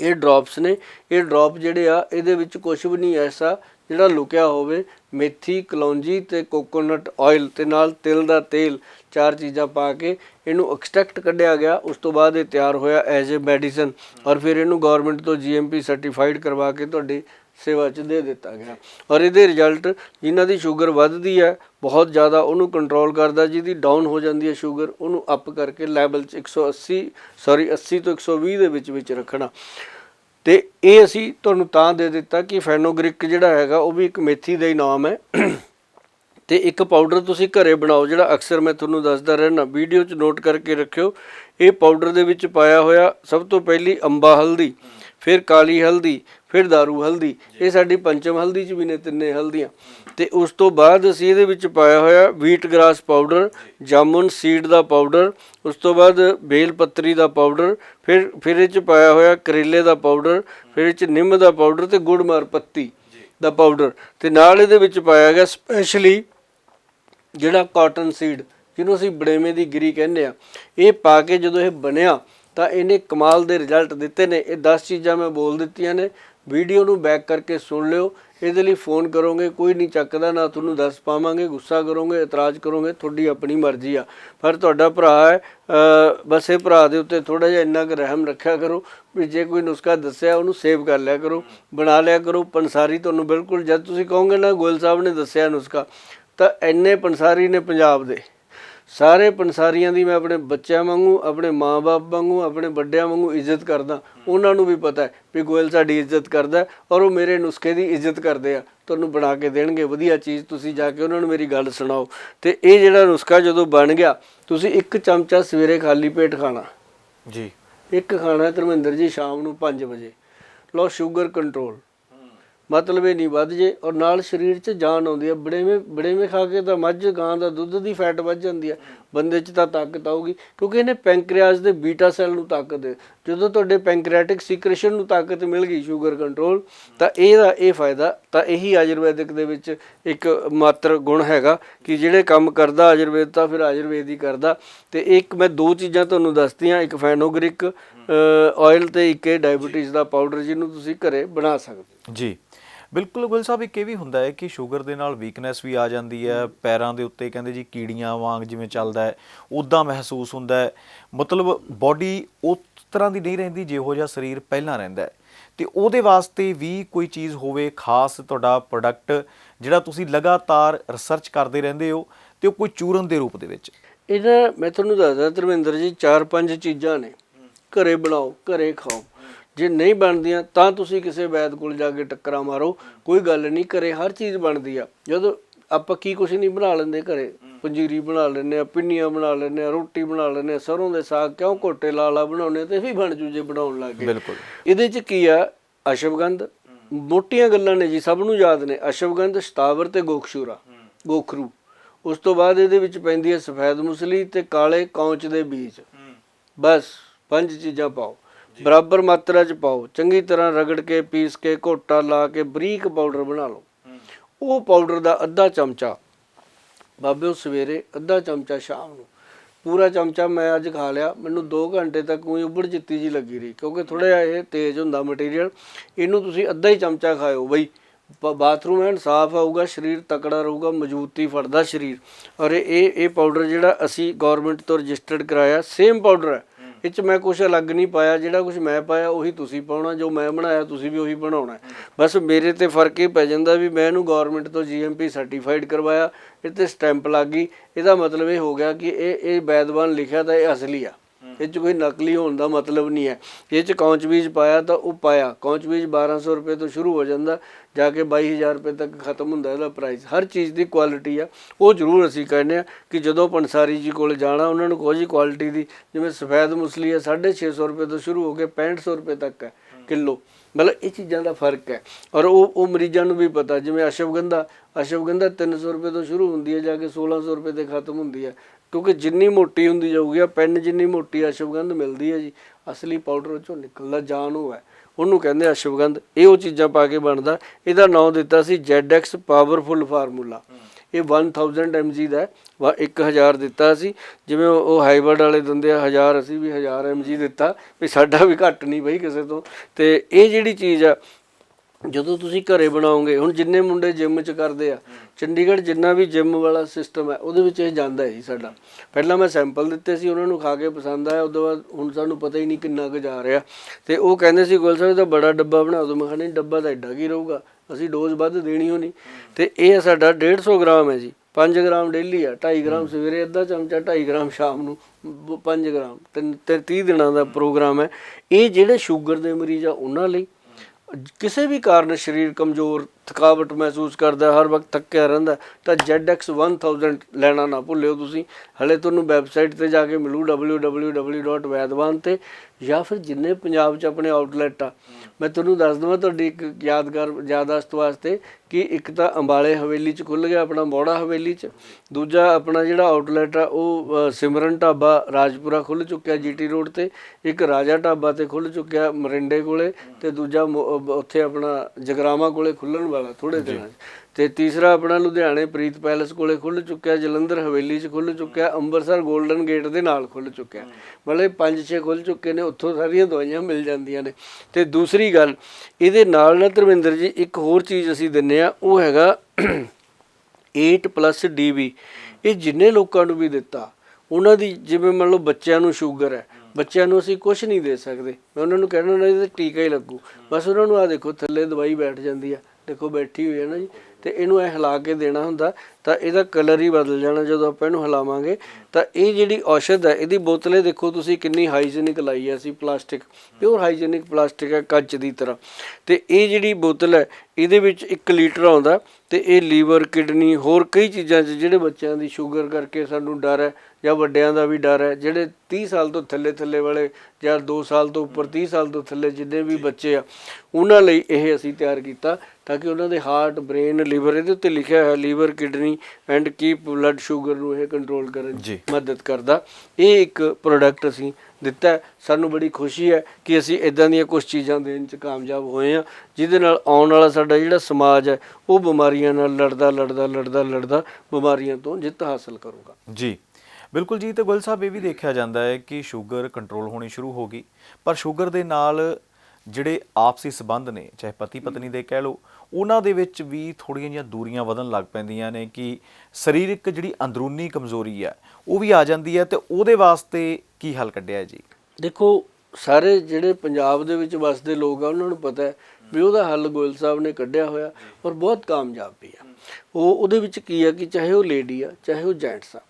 ਇਹ ਡ੍ਰੌਪਸ ਨੇ। ਇਹ ਡ੍ਰੌਪ ਜਿਹੜੇ ਆ, ਇਹਦੇ ਵਿੱਚ ਕੁਝ ਵੀ ਨਹੀਂ ਐਸਾ ਜਿਹੜਾ ਲੁਕਿਆ ਹੋਵੇ। ਮੇਥੀ, ਕਲੌਂਜੀ ਤੇ ਕੋਕੋਨਟ ਆਇਲ ਤੇ ਨਾਲ ਤਿਲ ਦਾ ਤੇਲ, ਚਾਰ ਚੀਜ਼ਾਂ ਪਾ ਕੇ ਇਹਨੂੰ ਐਕਸਟ੍ਰੈਕਟ ਕੱਢਿਆ ਗਿਆ। ਉਸ ਤੋਂ ਬਾਅਦ ਇਹ ਤਿਆਰ ਹੋਇਆ ਐਜ਼ ਅ ਮੈਡੀਸਨ ਔਰ ਫਿਰ ਇਹਨੂੰ ਗਵਰਨਮੈਂਟ ਤੋਂ ਜੀਐਮਪੀ ਸਰਟੀਫਾਈਡ ਕਰਵਾ ਕੇ ਤੁਹਾਡੇ ਸੇਵਾ 'ਚ ਦੇ ਦਿੱਤਾ ਗਿਆ। ਔਰ ਇਹਦੇ ਰਿਜ਼ਲਟ ਜਿਨ੍ਹਾਂ ਦੀ ਸ਼ੂਗਰ ਵੱਧਦੀ ਹੈ, ਬਹੁਤ ਜ਼ਿਆਦਾ ਉਹਨੂੰ ਕੰਟਰੋਲ ਕਰਦਾ, ਜਿਹਦੀ ਡਾਊਨ ਹੋ ਜਾਂਦੀ ਹੈ ਸ਼ੂਗਰ ਉਹਨੂੰ ਅਪ ਕਰਕੇ ਲੈਵਲ 'ਚ 180 ਸੌਰੀ 80 ਤੋਂ 120 ਦੇ ਵਿੱਚ ਵਿੱਚ ਰੱਖਣਾ। ਤੇ ਇਹ ਅਸੀਂ ਤੁਹਾਨੂੰ ਤਾਂ ਦੇ ਦਿੱਤਾ ਕਿ ਫੈਨੋਗ੍ਰਿਕ ਜਿਹੜਾ ਹੈਗਾ, ਉਹ ਵੀ ਇੱਕ ਮੇਥੀ ਦਾ ਹੀ ਨਾਮ ਹੈ। ਤੇ ਇੱਕ ਪਾਊਡਰ ਤੁਸੀਂ ਘਰੇ ਬਣਾਓ, ਜਿਹੜਾ ਅਕਸਰ ਮੈਂ ਤੁਹਾਨੂੰ ਦੱਸਦਾ ਰਹਿਣਾ ਵੀਡੀਓ 'ਚ ਨੋਟ ਕਰਕੇ ਰੱਖਿਓ। ਇਹ ਪਾਊਡਰ ਦੇ ਵਿੱਚ ਪਾਇਆ ਹੋਇਆ ਸਭ ਤੋਂ ਪਹਿਲੀ ਅੰਬਾ ਹਲਦੀ ਫਿਰ ਕਾਲੀ ਹਲਦੀ ਫਿਰ ਦਾਰੂ ਹਲਦੀ ਇਹ ਸਾਡੀ ਪੰਚਮ ਹਲਦੀ 'ਚ ਵੀ ਨੇ ਤਿੰਨੇ ਹਲਦੀਆਂ। ਤੇ ਉਸ ਤੋਂ ਬਾਅਦ ਅਸੀਂ ਇਹਦੇ ਵਿੱਚ ਪਾਇਆ ਹੋਇਆ ਵੀਟ ਗ੍ਰਾਸ ਪਾਊਡਰ ਜਾਮੁਨ ਸੀਡ ਦਾ ਪਾਊਡਰ ਉਸ ਤੋਂ ਬਾਅਦ ਬੇਲ ਪੱਤਰੀ ਦਾ ਪਾਊਡਰ ਫਿਰ ਫਿਰ ਇਹ 'ਚ ਪਾਇਆ ਹੋਇਆ ਕਰੇਲੇ ਦਾ ਪਾਊਡਰ ਫਿਰ ਇਹ 'ਚ ਨਿੰਮ ਦਾ ਪਾਊਡਰ ਤੇ ਗੁੜਮਾਰ ਪੱਤੀ ਦਾ ਪਾਊਡਰ ਤੇ ਨਾਲ ਇਹਦੇ ਵਿੱਚ ਪਾਇਆ ਗਿਆ ਸਪੈਸ਼ਲੀ ਜਿਹੜਾ ਕਾਟਨ ਸੀਡ ਜਿਹਨੂੰ ਅਸੀਂ ਬੜੇਵੇਂ ਦੀ ਗਿਰੀ ਕਹਿੰਦੇ ਆ ਇਹ ਪਾ ਕੇ ਜਦੋਂ ਇਹ ਬਣਿਆ ਤਾਂ ਇਹਨੇ ਕਮਾਲ ਦੇ ਰਿਜ਼ਲਟ ਦਿੱਤੇ ਨੇ। ਇਹ 10 ਚੀਜ਼ਾਂ ਮੈਂ ਬੋਲ ਦਿੱਤੀਆਂ ਨੇ। ਵੀਡੀਓ ਨੂੰ ਬੈਕ ਕਰਕੇ ਸੁਣ ਲਿਓ। ਇਹਦੇ ਲਈ ਫੋਨ ਕਰੋਗੇ, ਕੋਈ ਨਹੀਂ ਚੱਕਦਾ, ਨਾ ਤੁਹਾਨੂੰ ਦੱਸ ਪਾਵਾਂਗੇ, ਗੁੱਸਾ ਕਰੋਗੇ, ਇਤਰਾਜ਼ ਕਰੋਗੇ, ਤੁਹਾਡੀ ਆਪਣੀ ਮਰਜ਼ੀ ਆ। ਪਰ ਤੁਹਾਡਾ ਭਰਾ ਹੈ ਬਸ ਇਹ ਭਰਾ ਦੇ ਉੱਤੇ ਥੋੜਾ ਜਿਹਾ ਇੰਨਾ ਕੁ ਰਹਿਮ ਰੱਖਿਆ ਕਰੋ ਵੀ ਜੇ ਕੋਈ ਨੁਸਖਾ ਦੱਸਿਆ, ਉਹਨੂੰ ਸੇਵ ਕਰ ਲਿਆ ਕਰੋ, ਬਣਾ ਲਿਆ ਕਰੋ। ਪੰਸਾਰੀ ਤੁਹਾਨੂੰ ਬਿਲਕੁਲ, ਜਦ ਤੁਸੀਂ ਕਹੋਗੇ ਨਾ, ਗੋਇਲ ਸਾਹਿਬ ਨੇ ਦੱਸਿਆ ਨੁਸਖਾ, ਤਾਂ ਐਨੇ ਪੰਸਾਰੀ ਨੇ ਪੰਜਾਬ ਦੇ। ਸਾਰੇ ਪੰਸਾਰੀਆਂ ਦੀ ਮੈਂ ਆਪਣੇ ਬੱਚਿਆਂ ਵਾਂਗੂ ਆਪਣੇ ਮਾਂ-ਬਾਪ ਵਾਂਗੂ ਆਪਣੇ ਵੱਡਿਆਂ ਵਾਂਗੂ ਇੱਜ਼ਤ ਕਰਦਾ। ਉਹਨਾਂ ਨੂੰ ਵੀ ਪਤਾ ਹੈ ਵੀ ਗੋਇਲ ਸਾਡੀ ਇੱਜ਼ਤ ਕਰਦਾ ਔਰ ਉਹ ਮੇਰੇ ਨੁਸਖੇ ਦੀ ਇੱਜ਼ਤ ਕਰਦੇ ਆ। ਤੁਹਾਨੂੰ ਬਣਾ ਕੇ ਦੇਣਗੇ ਵਧੀਆ ਚੀਜ਼ ਤੁਸੀਂ ਜਾ ਕੇ ਉਹਨਾਂ ਨੂੰ ਮੇਰੀ ਗੱਲ ਸੁਣਾਓ। ਤੇ ਇਹ ਜਿਹੜਾ ਨੁਸਖਾ ਜਦੋਂ ਬਣ ਗਿਆ ਤੁਸੀਂ ਇੱਕ ਚਮਚਾ ਸਵੇਰੇ ਖਾਲੀ ਪੇਟ ਖਾਣਾ। ਜੀ। ਇੱਕ ਖਾਣਾ ਧਰਮਿੰਦਰ ਜੀ ਸ਼ਾਮ ਨੂੰ 5 ਵਜੇ। ਲਓ ਸ਼ੂਗਰ ਕੰਟਰੋਲ। ਮਤਲਬ ਇਹ ਨਹੀਂ ਵੱਧ ਜੇ, ਔਰ ਨਾਲ ਸਰੀਰ 'ਚ ਜਾਨ ਆਉਂਦੀ ਹੈ। ਬੜੇਵੇਂ ਬੜੇਵੇਂ ਖਾ ਕੇ ਤਾਂ ਮੱਝ, ਗਾਂ ਦਾ ਦੁੱਧ ਦੀ ਫੈਟ ਵੱਧ ਜਾਂਦੀ ਹੈ। ਬੰਦੇ 'ਚ ਤਾਂ ਤਾਕਤ ਆਊਗੀ, ਕਿਉਂਕਿ ਇਹਨੇ ਪੈਂਕ੍ਰੀਆਸ ਦੇ ਬੀਟਾ ਸੈੱਲ ਨੂੰ ਤਾਕਤ ਦੇ ਜਦੋਂ ਤੁਹਾਡੇ ਪੈਂਕ੍ਰੀਆਟਿਕ ਸੀਕ੍ਰੇਸ਼ਨ ਨੂੰ ਤਾਕਤ ਮਿਲ ਗਈ, ਸ਼ੂਗਰ ਕੰਟਰੋਲ, ਤਾਂ ਇਹਦਾ ਇਹ ਫਾਇਦਾ, ਤਾਂ ਇਹੀ ਆਯੁਰਵੈਦਿਕ ਦੇ ਵਿੱਚ ਇੱਕ ਮਾਤਰ ਗੁਣ ਹੈਗਾ ਕਿ ਜਿਹੜੇ ਕੰਮ ਕਰਦਾ ਆਯੁਰਵੇਦ ਤਾਂ ਫਿਰ ਆਯੁਰਵੇਦ ਹੀ ਕਰਦਾ ਤੇ ਇੱਕ ਮੈਂ ਦੋ ਚੀਜ਼ਾਂ ਤੁਹਾਨੂੰ ਦੱਸਤੀਆਂ, ਇੱਕ ਫੈਨੋਗ੍ਰਿਕ ਆਇਲ ਤੇ ਇੱਕ ਇਹ ਡਾਇਬੀਟੀਜ਼ ਦਾ ਪਾਊਡਰ ਜਿਹਨੂੰ ਤੁਸੀਂ ਘਰੇ ਬਣਾ ਸਕਦੇ ਹੋ। ਜੀ ਬਿਲਕੁਲ ਗੁਲ ਸਾਹਿਬ, ਇੱਕ ਇਹ ਵੀ ਹੁੰਦਾ ਹੈ ਕਿ ਸ਼ੂਗਰ ਦੇ ਨਾਲ ਵੀਕਨੈਸ ਵੀ ਆ ਜਾਂਦੀ ਹੈ, ਪੈਰਾਂ ਦੇ ਉੱਤੇ ਕਹਿੰਦੇ ਜੀ ਕੀੜੀਆਂ ਵਾਂਗ ਜਿਵੇਂ ਚੱਲਦਾ ਹੈ ਉਦਾਂ ਮਹਿਸੂਸ ਹੁੰਦਾ ਹੈ। ਮਤਲਬ ਬਾਡੀ ਉਸ ਤਰ੍ਹਾਂ ਦੀ ਨਹੀਂ ਰਹਿੰਦੀ ਜਿਹੋ ਜਿਹਾ ਸਰੀਰ ਪਹਿਲਾਂ ਰਹਿੰਦਾ ਹੈ। ਤੇ ਉਹਦੇ ਵਾਸਤੇ ਵੀ ਕੋਈ ਚੀਜ਼ ਹੋਵੇ ਖਾਸ ਤੁਹਾਡਾ ਪ੍ਰੋਡਕਟ ਜਿਹੜਾ ਤੁਸੀਂ ਲਗਾਤਾਰ ਰਿਸਰਚ ਕਰਦੇ ਰਹਿੰਦੇ ਹੋ ਤੇ ਉਹ ਕੋਈ ਚੂਰਨ ਦੇ ਰੂਪ ਦੇ ਵਿੱਚ। ਇਹਦਾ ਮੈਂ ਤੁਹਾਨੂੰ ਦੱਸਦਾ ਧਰਮਿੰਦਰ ਜੀ ਚਾਰ ਪੰਜ ਚੀਜ਼ਾਂ ਨੇ। ਘਰੇ ਬਣਾਓ, ਘਰੇ ਖਾਓ। ਜੇ ਨਹੀਂ ਬਣਦੀਆਂ ਤਾਂ ਤੁਸੀਂ ਕਿਸੇ ਵੈਦ ਕੋਲ ਜਾ ਕੇ ਟੱਕਰਾਂ ਮਾਰੋ। ਕੋਈ ਗੱਲ ਨਹੀਂ ਘਰੇ ਹਰ ਚੀਜ਼ ਬਣਦੀ ਆ। ਜਦੋਂ ਆਪਾਂ ਕੀ ਕੁਛ ਨਹੀਂ ਬਣਾ ਲੈਂਦੇ ਘਰੇ। ਪੰਜੀਰੀ ਬਣਾ ਲੈਂਦੇ ਆ ਪਿੰਨੀਆਂ ਬਣਾ ਲੈਂਦੇ ਆ ਰੋਟੀ ਬਣਾ ਲੈਂਦੇ ਆ ਸਰੋਂ ਦੇ ਸਾਗ ਕਿਉਂ ਕੋਟੇ ਲਾਲਾ ਬਣਾਉਣੇ ਤੇ ਵੀ ਬਣ ਜੂ ਜੇ ਬਣਾਉਣ ਲੱਗੇ ਬਿਲਕੁਲ। ਇਹਦੇ ਚ ਕੀ ਆ? ਅਸ਼ਵਗੰਧ। ਮੋਟੀਆਂ ਗੱਲਾਂ ਨੇ ਜੀ ਸਭ ਨੂੰ ਯਾਦ ਨੇ। ਅਸ਼ਵਗੰਧ ਸ਼ਤਾਵਰ ਤੇ ਗੋਖਸ਼ੂਰਾ ਗੋਖਰੂ। ਉਸ ਤੋਂ ਬਾਅਦ ਇਹਦੇ ਵਿੱਚ ਪੈਂਦੀ ਹੈ ਸਫੈਦ ਮੁਸਲੀ ਤੇ ਕਾਲੇ ਕੌਂਚ ਦੇ ਬੀਜ। ਬਸ ਪੰਜ ਚੀਜ਼ਾਂ ਪਾਓ। ਬਰਾਬਰ ਮਾਤਰਾ ਚ ਪਾਓ ਚੰਗੀ ਤਰ੍ਹਾਂ ਰਗੜ ਕੇ ਪੀਸ ਕੇ ਘੋਟਾ ਲਾ ਕੇ ਬਰੀਕ ਪਾਊਡਰ ਬਣਾ ਲਓ। ਉਹ ਪਾਊਡਰ ਦਾ ਅੱਧਾ ਚਮਚਾ ਬਾਬੇ ਉਹ ਸਵੇਰੇ ਅੱਧਾ ਚਮਚਾ ਸ਼ਾਮ ਨੂੰ। ਪੂਰਾ ਚਮਚਾ ਮੈਂ ਅੱਜ ਖਾ ਲਿਆ ਮੈਨੂੰ 2 ਘੰਟੇ ਤੱਕ ਉਹੀ ਉੱਬੜ ਚਿੱਤੀ ਜੀ ਲੱਗੀ ਰਹੀ ਕਿਉਂਕਿ ਥੋੜਾ ਜਿਹਾ ਇਹ ਤੇਜ਼ ਹੁੰਦਾ ਮਟੀਰੀਅਲ ਇਹਨੂੰ ਤੁਸੀਂ ਅੱਧਾ ਹੀ ਚਮਚਾ ਖਾਇਓ ਬਈ। ਬਾਥਰੂਮ ਐਨ ਸਾਫ਼ ਆਊਗਾ ਸਰੀਰ ਤਕੜਾ ਰਹੂਗਾ ਮਜ਼ਬੂਤੀ ਫੜਦਾ ਸਰੀਰ। ਔਰ ਇਹ ਇਹ ਪਾਊਡਰ ਜਿਹੜਾ ਅਸੀਂ ਗਵਰਨਮੈਂਟ ਤੋਂ ਰਜਿਸਟਰਡ ਕਰਾਇਆ ਸੇਮ ਪਾਊਡਰ ਹੈ। ਇਹ ਚ ਮੈਂ ਕੁਝ ਅਲੱਗ ਨਹੀਂ ਪਾਇਆ ਜਿਹੜਾ ਕੁਝ ਮੈਂ ਪਾਇਆ ਉਹੀ ਤੁਸੀਂ ਪਾਉਣਾ ਜੋ ਮੈਂ ਬਣਾਇਆ ਤੁਸੀਂ ਵੀ ਉਹੀ ਬਣਾਉਣਾ। ਬਸ ਮੇਰੇ ਤੇ ਫ਼ਰਕ ਇਹ ਪੈ ਜਾਂਦਾ ਵੀ ਮੈਂ ਇਹਨੂੰ ਗਵਰਨਮੈਂਟ ਤੋਂ ਜੀਐਮਪੀ ਸਰਟੀਫਾਈਡ ਕਰਵਾਇਆ ਇਹ ਤੇ ਸਟੈਂਪ ਲੱਗ ਗਈ। ਇਹਦਾ ਮਤਲਬ ਇਹ ਹੋ ਗਿਆ ਕਿ ਇਹ ਇਹ ਵੈਦਵਾਨ ਲਿਖਿਆ ਤਾਂ ਇਹ ਅਸਲੀ ਆ। ਇਹ ਚ ਕੋਈ ਨਕਲੀ ਹੋਣ ਦਾ ਮਤਲਬ ਨਹੀਂ ਹੈ। ਇਹ ਚ ਕੌਂਚ ਬੀਜ ਪਾਇਆ ਤਾਂ ਉਹ ਪਾਇਆ। ਕੌਂਚ ਬੀਜ 1200 ਰੁਪਏ ਤੋਂ ਸ਼ੁਰੂ ਹੋ ਜਾਂਦਾ। ਜਾ ਕੇ 22000 ਰੁਪਏ ਤੱਕ ਖਤਮ ਹੁੰਦਾ ਇਹਦਾ ਪ੍ਰਾਈਸ ਹਰ ਚੀਜ਼ ਦੀ ਕੁਆਲਿਟੀ ਆ। ਉਹ ਜ਼ਰੂਰ ਅਸੀਂ ਕਹਿੰਦੇ ਆ ਕਿ ਜਦੋਂ ਪੰਸਾਰੀ ਜੀ ਕੋਲ ਜਾਣਾ, ਉਹਨਾਂ ਨੂੰ ਕਹੋ ਜੀ ਕੁਆਲਿਟੀ ਦੀ। ਜਿਵੇਂ ਸਫੈਦ ਮੁਸਲੀ ਹੈ 650 ਰੁਪਏ ਤੋਂ ਸ਼ੁਰੂ ਹੋ ਕੇ 6500 ਰੁਪਏ ਤੱਕ ਹੈ, ਕਿਲੋ। ਮਤਲਬ ਇਹ ਚੀਜ਼ਾਂ ਦਾ ਫ਼ਰਕ ਹੈ। ਔਰ ਉਹ ਉਹ ਮਰੀਜ਼ਾਂ ਨੂੰ ਵੀ ਪਤਾ, ਜਿਵੇਂ ਅਸ਼ਵਗੰਧਾ ਅਸ਼ਵਗੰਧਾ 300 ਰੁਪਏ ਤੋਂ ਸ਼ੁਰੂ ਹੁੰਦੀ ਹੈ, ਜਾ ਕੇ 1600 ਰੁਪਏ ਤੇ ਖਤਮ ਹੁੰਦੀ ਹੈ। ਕਿਉਂਕਿ ਜਿੰਨੀ ਮੋਟੀ ਹੁੰਦੀ ਜਾਊਗੀ ਆ ਪੈਨ ਜਿੰਨੀ ਮੋਟੀ ਅਸ਼ਵਗੰਧ ਮਿਲਦੀ ਹੈ ਜੀ। ਅਸਲੀ ਪਾਊਡਰ ਉਹ ਚੋਂ ਨਿਕਲਦਾ, ਜਾਨ ਉਹ ਹੈ। ਉਹਨੂੰ ਕਹਿੰਦੇ ਆ ਅਸ਼ਵਗੰਧ। ਇਹ ਉਹ ਚੀਜ਼ਾਂ ਪਾ ਕੇ ਬਣਦਾ। ਇਹਦਾ ਨਾਮ ਦਿੱਤਾ ਸੀ ZX ਪਾਵਰਫੁਲ ਫਾਰਮੂਲਾ ਇਹ 1000 mg ਦਾ ਹੈ। ਵਾ 1000 ਦਿੱਤਾ ਸੀ। ਜਿਵੇਂ ਉਹ ਉਹ ਹਾਈਬਰਡ ਵਾਲੇ ਦਿੰਦੇ ਆ 1000 ਅਸੀਂ ਵੀ 1000 mg ਦਿੱਤਾ। ਵੀ ਸਾਡਾ ਵੀ ਘੱਟ ਨਹੀਂ ਬਈ ਕਿਸੇ ਤੋਂ। ਤੇ ਇਹ ਜਿਹੜੀ ਚੀਜ਼ ਆ ਜਦੋਂ ਤੁਸੀਂ ਘਰੇ ਬਣਾਓਗੇ ਹੁਣ ਜਿੰਨੇ ਮੁੰਡੇ ਜਿਮ 'ਚ ਕਰਦੇ ਆ ਚੰਡੀਗੜ੍ਹ ਜਿੰਨਾ ਵੀ ਜਿਮ ਵਾਲਾ ਸਿਸਟਮ ਹੈ ਉਹਦੇ ਵਿੱਚ ਇਹ ਜਾਂਦਾ ਹੈ ਜੀ ਸਾਡਾ। ਪਹਿਲਾਂ ਮੈਂ ਸੈਂਪਲ ਦਿੱਤੇ ਸੀ ਉਹਨਾਂ ਨੂੰ ਖਾ ਕੇ ਪਸੰਦ ਆਇਆ ਉਦੋਂ ਬਾਅਦ ਹੁਣ ਸਾਨੂੰ ਪਤਾ ਹੀ ਨਹੀਂ ਕਿੰਨਾ ਕੁ ਜਾ ਰਿਹਾ। ਤੇ ਉਹ ਕਹਿੰਦੇ ਸੀ ਗੁਲ ਸਾਹਿਬ ਦਾ ਬੜਾ ਡੱਬਾ ਬਣਾ ਦਿਓ। ਮੈਂ ਕਿਹਾ ਨਹੀਂ ਡੱਬਾ ਤਾਂ ਐਡਾ ਕੀ ਰਹੂਗਾ? ਅਸੀਂ ਡੋਜ਼ ਵੱਧ ਦੇਣੀ ਹੋਣੀ। ਤੇ ਇਹ ਸਾਡਾ 150 ਗ੍ਰਾਮ ਹੈ ਜੀ। 5 ਗ੍ਰਾਮ ਡੇਲੀ ਆ 2.5 ਗ੍ਰਾਮ ਸਵੇਰੇ ਅੱਧਾ ਚਮਚਾ 2.5 ਗ੍ਰਾਮ ਸ਼ਾਮ ਨੂੰ 5 ਗ੍ਰਾਮ ਤੇ 30 ਦਿਨਾਂ ਦਾ ਪ੍ਰੋਗਰਾਮ ਹੈ। ਇਹ ਜਿਹੜੇ ਸ਼ੂਗਰ ਦੇ ਮਰੀਜ਼ ਆ ਉਹਨਾਂ ਲਈ ਕਿਸੇ ਵੀ ਕਾਰਨ ਸਰੀਰ ਕਮਜ਼ੋਰ ਥਕਾਵਟ ਮਹਿਸੂਸ ਕਰਦਾ ਹਰ ਵਕਤ ਥੱਕਿਆ ਰਹਿੰਦਾ ਤਾਂ ZX 1000 ਲੈਣਾ ਨਾ ਭੁੱਲਿਓ ਤੁਸੀਂ। ਹਲੇ ਤੁਹਾਨੂੰ ਵੈਬਸਾਈਟ ਤੇ ਜਾ ਕੇ ਮਿਲੂ www.vaidwan ਤੇ, ਜਾਂ ਫਿਰ ਜਿੰਨੇ ਪੰਜਾਬ 'ਚ ਆਪਣੇ ਆਊਟਲੈਟ ਆ। ਮੈਂ ਤੁਹਾਨੂੰ ਦੱਸ ਦਵਾਂ, ਤੁਹਾਡੀ ਇੱਕ ਯਾਦਗਾਰ, ਯਾਦਾਸ਼ਤ ਵਾਸਤੇ ਕਿ ਇੱਕ ਤਾਂ ਅੰਬਾਲੇ ਹਵੇਲੀ 'ਚ ਖੁੱਲ ਗਿਆ ਆਪਣਾ, ਮੋੜਾ ਹਵੇਲੀ ਚ। ਦੂਜਾ ਆਪਣਾ ਜਿਹੜਾ ਆਊਟਲੈਟ ਆ, ਉਹ ਸਿਮਰਨ ਢਾਬਾ ਰਾਜਪੁਰਾ ਖੁੱਲ ਚੁੱਕਿਆ ਜੀਟੀ ਰੋਡ ਤੇ। ਇੱਕ ਰਾਜਾ ਢਾਬਾ ਤੇ ਖੁੱਲ ਚੁੱਕਿਆ ਮਰਿੰਡੇ ਕੋਲੇ ਤੇ ਦੂਜਾ ਮੋ- ਉੱਥੇ ਆਪਣਾ ਜਗਰਾਮਾ ਕੋਲੇ ਖੁੱਲਣ ਵਾਲਾ ਥੋੜੇ ਦਿਨਾਂ 'ਚ। ਤੇ ਤੀਸਰਾ ਆਪਣਾ ਲੁਧਿਆਣੇ ਪ੍ਰੀਤ ਪੈਲੇਸ ਕੋਲੇ ਖੁੱਲ ਚੁੱਕਿਆ ਜਲੰਧਰ ਹਵੇਲੀ 'ਚ ਖੁੱਲ ਚੁੱਕਿਆ ਅੰਮ੍ਰਿਤਸਰ 골ਡਨ ਗੇਟ ਦੇ ਨਾਲ ਖੁੱਲ ਚੁੱਕਿਆ। ਮਤਲਬ ਪੰਜ ਛੇ ਖੁੱਲ ਚੁੱਕੇ ਨੇ ਉੱਥੋਂ ਸਾਰੀਆਂ ਦਵਾਈਆਂ ਮਿਲ ਜਾਂਦੀਆਂ ਨੇ। ਤੇ ਦੂਸਰੀ ਗੱਲ ਇਹਦੇ ਨਾਲ ਨਾ ਧਰਮਿੰਦਰ ਜੀ ਇੱਕ ਹੋਰ ਚੀਜ਼ ਅਸੀਂ ਦਿੰਨੇ ਆ ਉਹ ਹੈਗਾ 8 ਡੀਬੀ। ਇਹ ਜਿੰਨੇ ਲੋਕਾਂ ਨੂੰ ਵੀ ਦਿੱਤਾ ਉਹਨਾਂ ਦੀ ਜਿਵੇਂ ਮੰਨ ਲਓ ਬੱਚਿਆਂ ਨੂੰ ਸ਼ੂਗਰ ਹੈ ਬੱਚਿਆਂ ਨੂੰ ਅਸੀਂ ਕੁਝ ਨਹੀਂ ਦੇ ਸਕਦੇ। ਮੈਂ ਉਹਨਾਂ ਨੂੰ ਕਹਿਣਾ ਉਹਨਾਂ ਦੇ ਟੀਕਾ ਹੀ ਲੱਗੂ। ਬਸ ਉਹਨਾਂ ਨੂੰ ਆ ਦੇਖੋ ਥੱਲੇ ਦਵਾਈ ਬੈਠ ਜਾਂਦੀ ਆ। ਦੇਖੋ ਬੈਠੀ ਹੋਈ ਹੈ ਨਾ ਜੀ, ਤੇ ਇਹਨੂੰ ਐ ਹਿਲਾ ਕੇ ਦੇਣਾ ਹੁੰਦਾ, ਤਾਂ ਇਹਦਾ ਕਲਰ ਹੀ ਬਦਲ ਜਾਣਾ ਜਦੋਂ ਆਪਾਂ ਇਹਨੂੰ ਹਿਲਾਵਾਂਗੇ। ਤਾਂ ਇਹ ਜਿਹੜੀ ਔਸ਼ਧ ਹੈ, ਇਹਦੀ ਬੋਤਲੇ ਦੇਖੋ ਤੁਸੀਂ ਕਿੰਨੀ ਹਾਈਜੀਨਿਕ ਲਾਈ ਹੈ ਅਸੀਂ ਪਲਾਸਟਿਕ, ਪਿਓਰ ਹਾਈਜੀਨਿਕ ਪਲਾਸਟਿਕ ਹੈ ਕੱਚ ਦੀ ਤਰ੍ਹਾਂ। ਤੇ ਇਹ ਜਿਹੜੀ ਬੋਤਲ ਹੈ, ਇਹਦੇ ਵਿੱਚ 1 ਲੀਟਰ ਆਉਂਦਾ, ਤੇ ਇਹ ਲੀਵਰ, ਕਿਡਨੀ, ਹੋਰ ਕਈ ਚੀਜ਼ਾਂ 'ਚ ਜਿਹੜੇ ਬੱਚਿਆਂ ਦੀ ਸ਼ੂਗਰ ਕਰਕੇ ਸਾਨੂੰ ਡਰ ਹੈ, ਜਾਂ ਵੱਡਿਆਂ ਦਾ ਵੀ ਡਰ ਹੈ, ਜਿਹੜੇ 30 ਸਾਲ ਤੋਂ ਥੱਲੇ ਥੱਲੇ ਵਾਲੇ ਜਾਂ 2 ਸਾਲ ਤੋਂ ਉੱਪਰ 30 ਸਾਲ ਤੋਂ ਥੱਲੇ ਜਿੰਨੇ ਵੀ ਬੱਚੇ ਆ, ਉਹਨਾਂ ਲਈ ਇਹ ਅਸੀਂ ਤਿਆਰ ਕੀਤਾ। ਤਾਂ ਕਿ ਉਹਨਾਂ ਦੇ ਹਾਰਟ ਬ੍ਰੇਨ ਲਿਵਰ ਇਹਦੇ ਉੱਤੇ ਲਿਖਿਆ ਹੋਇਆ liver kidney and keep blood sugar ਨੂੰ ਇਹ ਕੰਟਰੋਲ ਕਰਨ 'ਚ। ਮਦਦ ਕਰਦਾ ਇਹ ਇੱਕ ਪ੍ਰੋਡਕਟ ਅਸੀਂ ਦਿੱਤਾ। ਸਾਨੂੰ ਬੜੀ ਖੁਸ਼ੀ ਹੈ ਕਿ ਅਸੀਂ ਇਦਾਂ ਦੀਆਂ ਕੁਝ ਚੀਜ਼ਾਂ ਦੇਣ 'ਚ ਕਾਮਯਾਬ ਹੋਏ ਹਾਂ ਜਿਹਦੇ ਨਾਲ ਆਉਣ ਵਾਲਾ ਸਾਡਾ ਜਿਹੜਾ ਸਮਾਜ ਹੈ ਉਹ ਬਿਮਾਰੀਆਂ ਨਾਲ ਲੜਦਾ ਲੜਦਾ ਲੜਦਾ ਲੜਦਾ ਬਿਮਾਰੀਆਂ ਤੋਂ ਜਿੱਤ ਹਾਸਲ ਕਰੂਗਾ ਜੀ ਬਿਲਕੁਲ ਜੀ ਤੇ ਗੁਲ ਸਾਹਿਬ ਇਹ ਵੀ ਦੇਖਿਆ ਜਾਂਦਾ ਹੈ ਕਿ ਸ਼ੂਗਰ ਕੰਟਰੋਲ ਹੋਣੀ ਸ਼ੁਰੂ ਹੋ ਗਈ ਪਰ ਸ਼ੂਗਰ ਦੇ ਨਾਲ ਜਿਹੜੇ ਆਪਸੀ ਸਬੰਧ ਨੇ ਚਾਹੇ ਪਤੀ ਪਤਨੀ ਦੇ ਕਹਿ ਲਓ ਉਹਨਾਂ ਦੇ ਵਿੱਚ ਵੀ ਥੋੜੀਆਂ ਜਿਹੀਆਂ ਦੂਰੀਆਂ ਵਧਣ ਲੱਗ ਪੈਂਦੀਆਂ ਨੇ ਕਿ ਸਰੀਰਕ ਜਿਹੜੀ ਅੰਦਰੂਨੀ ਕਮਜ਼ੋਰੀ ਹੈ ਉਹ ਵੀ ਆ ਜਾਂਦੀ ਹੈ ਤੇ ਉਹਦੇ ਵਾਸਤੇ ਕੀ ਹੱਲ ਕੱਢਿਆ ਜੀ? ਦੇਖੋ ਸਾਰੇ ਜਿਹੜੇ ਪੰਜਾਬ ਦੇ ਵਿੱਚ ਵਸਦੇ ਲੋਕ ਆ ਉਹਨਾਂ ਨੂੰ ਪਤਾ ਹੈ ਵੀ ਉਹਦਾ ਹੱਲ ਗੋਇਲ ਸਾਹਿਬ ਨੇ ਕੱਢਿਆ ਹੋਇਆ ਔਰ ਬਹੁਤ ਕਾਮਯਾਬ ਵੀ ਆ। ਉਹ ਉਹਦੇ ਵਿੱਚ ਕੀ ਆ ਕਿ ਚਾਹੇ ਉਹ ਲੇਡੀ ਆ ਚਾਹੇ ਉਹ ਜੈਂਟਸ ਆ